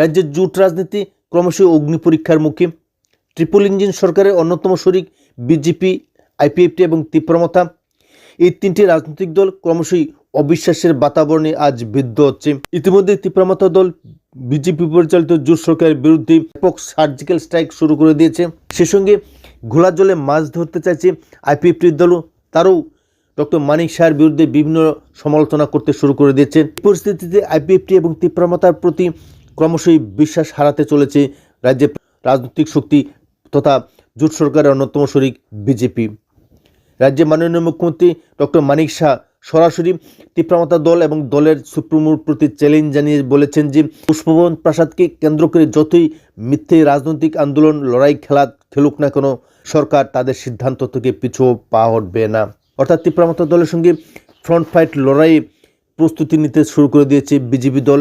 রাজ্যের জোট রাজনীতি ক্রমশই অগ্নি পরীক্ষার মুখে। ট্রিপল ইঞ্জিন সরকারের অন্যতম শরিক বিজেপি, আইপিএফটি এবং তীব্রমতা। এই তিনটি রাজনৈতিক দল ক্রমশই অবিশ্বাসের বাতাবরণে আজ বিদ্ধ হচ্ছে। ইতিমধ্যে তীব্রমতা দল বিজেপি পরিচালিত জোট সরকারের বিরুদ্ধে ব্যাপক সার্জিক্যাল স্ট্রাইক শুরু করে দিয়েছে। সে সঙ্গে ঘোলা জলে মাছ ধরতে চাইছে আইপিএফটির দলও। তারও ডক্টর মানিক শাহের বিরুদ্ধে বিভিন্ন সমালোচনা করতে শুরু করে দিয়েছে। পরিস্থিতিতে আইপিএফটি এবং তীব্রমতার প্রতি ক্রমশই বিশ্বাস হারাতে চলেছে রাজ্যে রাজনৈতিক শক্তি তথা জোট সরকারের অন্যতম শরিক বিজেপি। রাজ্যে মাননীয় মুখ্যমন্ত্রী ডক্টর মানিক শাহ সরাসরি তীব্রমতা দল এবং দলের সুপ্রিমোর প্রতি চ্যালেঞ্জ জানিয়ে বলেছেন যে পুষ্পবন প্রাসাদকে কেন্দ্র করে যতই মিথ্যে রাজনৈতিক আন্দোলন, লড়াই, খেলা খেলুক না কোনো, সরকার তাদের সিদ্ধান্ত থেকে পিছু পা হটবে না। অর্থাৎ তীব্রমতা দলের সঙ্গে ফ্রন্ট ফাইট লড়াইয়ে প্রস্তুতি নিতে শুরু করে দিয়েছে বিজেপি দল।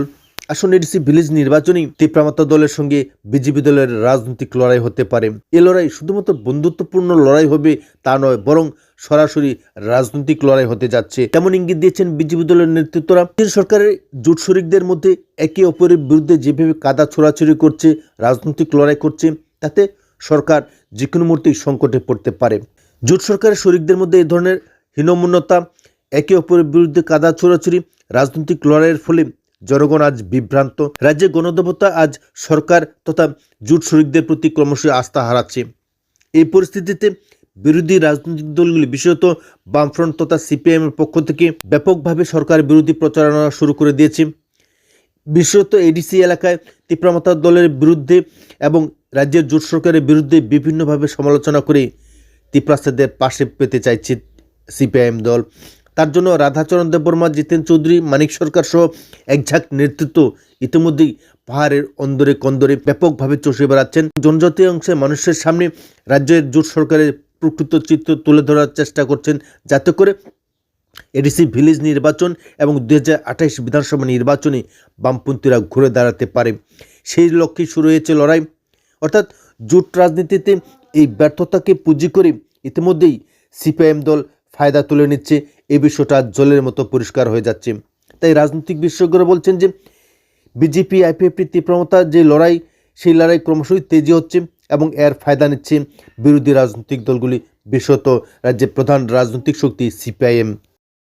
আসন্ন এডিসি ভিলেজ নির্বাচনেই তীব্রমতা দলের সঙ্গে বিজেপি দলের রাজনৈতিক লড়াই হতে পারে। এ লড়াই শুধুমাত্র বন্ধুত্বপূর্ণ লড়াই হবে তা নয়, বরং সরাসরি রাজনৈতিক লড়াই হতে যাচ্ছে। তেমন ইঙ্গিত দিয়েছেন বিজেপি দলের নেতৃত্বরা। কেন্দ্র সরকারের জোট শরিকদের মধ্যে একে অপরের বিরুদ্ধে যেভাবে কাদা ছোড়াছড়ি করছে, রাজনৈতিক লড়াই করছে, তাতে সরকার যে কোনো মুহূর্তেই সংকটে পড়তে পারে। জোট সরকারের শরিকদের মধ্যে এই ধরনের হীনমন্যতা, একে অপরের বিরুদ্ধে কাদা ছোড়াছড়ি, রাজনৈতিক লড়াইয়ের ফলে জনগণ আজ বিভ্রান্ত। রাজ্যে গণদেবতা আজ সরকার তথা জুট শরিকদের প্রতি ক্রমশই আস্থা হারাচ্ছে। এই পরিস্থিতিতে বিরোধী রাজনৈতিক দলগুলি, বিশেষত বামফ্রন্ট তথা সিপিআইএম এর পক্ষ থেকে ব্যাপকভাবে সরকার বিরোধী প্রচারণা শুরু করে দিয়েছে। বিশেষত এডিসি এলাকায় তীব্রমতা দলের বিরুদ্ধে এবং রাজ্যের জোট সরকারের বিরুদ্ধে বিভিন্নভাবে সমালোচনা করে তীব্রাস্তাদের পাশে পেতে চাইছে সিপিআইএম দল। তার জন্য রাধাচরণ দেববর্মা, জিতেন চৌধুরী, মানিক সরকার সহ একঝাঁক নেতৃত্ব ইতিমধ্যেই পাহাড়ের অন্দরে কন্দরে ব্যাপকভাবে চষে বেড়াচ্ছেন। জনজাতি অংশে মানুষের সামনে রাজ্যের জোট সরকারের প্রকৃত চিত্র তুলে ধরার চেষ্টা করছেন, যাতে করে এডিসি ভিলেজ নির্বাচন এবং দু বিধানসভা নির্বাচনে বামপন্থীরা ঘুরে দাঁড়াতে পারে। সেই লক্ষ্যে শুরু হয়েছে লড়াই। অর্থাৎ জোট রাজনীতিতে এই ব্যর্থতাকে পুঁজি করে ইতিমধ্যেই সিপিআইএম দল ফায়দা তুলে নিচ্ছে। এই বিষয়টা জলের মতো পরিষ্কার হয়ে যাচ্ছে। তাই রাজনৈতিক বিশেষজ্ঞরা বলছেন যে, বিজেপি আইপিএফটি তীব্রমতা যে লড়াই, সেই লড়াই ক্রমশই তেজি হচ্ছে এবং এর ফায়দা নিচ্ছে বিরোধী রাজনৈতিক দলগুলি, বিশেষত রাজ্যের প্রধান রাজনৈতিক শক্তি সিপিআইএম।